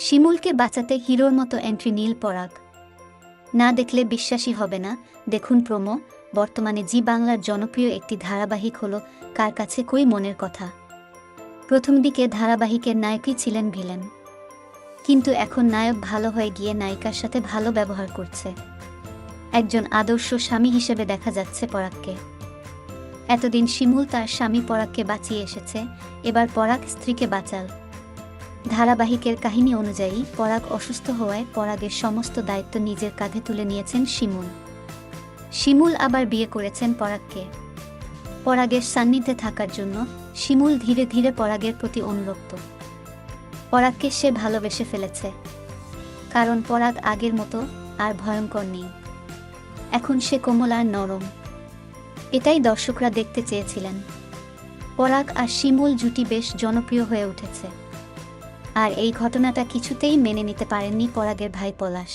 শিমুলকে বাঁচাতে হিরোর মতো এন্ট্রি নীল পরাগ। না দেখলে বিশ্বাসই হবে না। দেখুন প্রোমো, বর্তমানে জি বাংলার জনপ্রিয় একটি ধারাবাহিক হলো কার কাছে কই মনের কথা। প্রথম দিকে ধারাবাহিকের নায়কই ছিলেন ভিলেন। কিন্তু এখন নায়ক ভালো হয়ে গিয়ে নায়িকার সাথে ভালো ব্যবহার করছে। একজন আদর্শ স্বামী হিসেবে দেখা যাচ্ছে পরাগকে। এতদিন শিমুল তার স্বামী পরাগকে বাঁচিয়ে এসেছে, এবার পরাগ স্ত্রীকে বাঁচাল। ধারাবাহিকের কাহিনী অনুযায়ী, পরাগ অসুস্থ হওয়ায় পরাগের সমস্ত দায়িত্ব নিজের কাঁধে তুলে নিয়েছেন শিমুল। শিমুল আবার বিয়ে করেছেন পরাগকে। পরাগের সান্নিধ্যে থাকার জন্য শিমুল ধীরে ধীরে পরাগের প্রতি অনুরক্ত। পরাগকে সে ভালোবেসে ফেলেছে। কারণ পরাগ আগের মতো আর ভয়ঙ্কর নেই। এখন সে কোমল আর নরম। এটাই দর্শকরা দেখতে চেয়েছিলেন। পরাগ আর শিমুল জুটি বেশ জনপ্রিয় হয়ে উঠেছে। আর এই ঘটনাটা কিছুতেই মেনে নিতে পারেননি পরাগের ভাই পলাশ।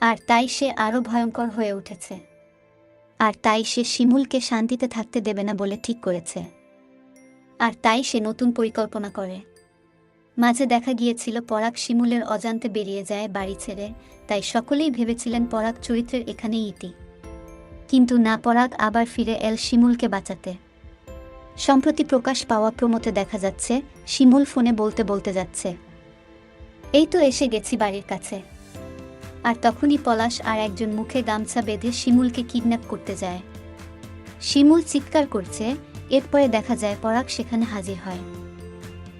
আর তাই সে আরও ভয়ঙ্কর হয়ে উঠেছে। আর তাই সে শিমুলকে শান্তিতে থাকতে দেবে না বলে ঠিক করেছে। আর তাই সে নতুন পরিকল্পনা করে। মাঝে দেখা গিয়েছিল পরাগ শিমুলের অজান্তে বেরিয়ে যায় বাড়ি ছেড়ে, তাই সকলেই ভেবেছিলেন পরাগ চরিত্রের এখানেই ইতি। কিন্তু না পরাগ আবার ফিরে এল শিমুলকে বাঁচাতে। সম্প্রতি প্রকাশ পাওয়া প্রমোতে দেখা যাচ্ছে, শিমুল ফোনে বলতে বলতে যাচ্ছে, এই তো এসে গেছি বাড়ির কাছে। আর তখনই পলাশ আর একজন মুখে গামছা বেঁধে শিমুলকে কিডন্যাপ করতে যায়। শিমুল চিৎকার করছে, এরপরে দেখা যায় পরাগ সেখানে হাজির হয়।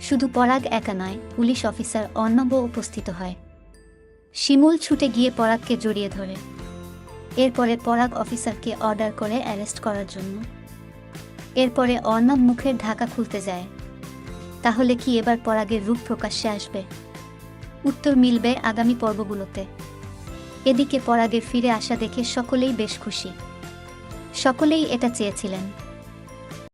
শুধু পরাগ একা নয়, পুলিশ অফিসার অর্ণবও উপস্থিত হয়। শিমুল ছুটে গিয়ে পরাগকে জড়িয়ে ধরে। এরপরে পরাগ অফিসারকে অর্ডার করে অ্যারেস্ট করার জন্য। এরপরে অর্ণব মুখের ঢাকা খুলতে যায়। তাহলে কি এবার পরাগের রূপ প্রকাশ্যে আসবে? উত্তর মিলবে আগামী পর্বগুলোতে। এদিকে পরাগের ফিরে আসা দেখে সকলেই বেশ খুশি। সকলেই এটা চেয়েছিলেন।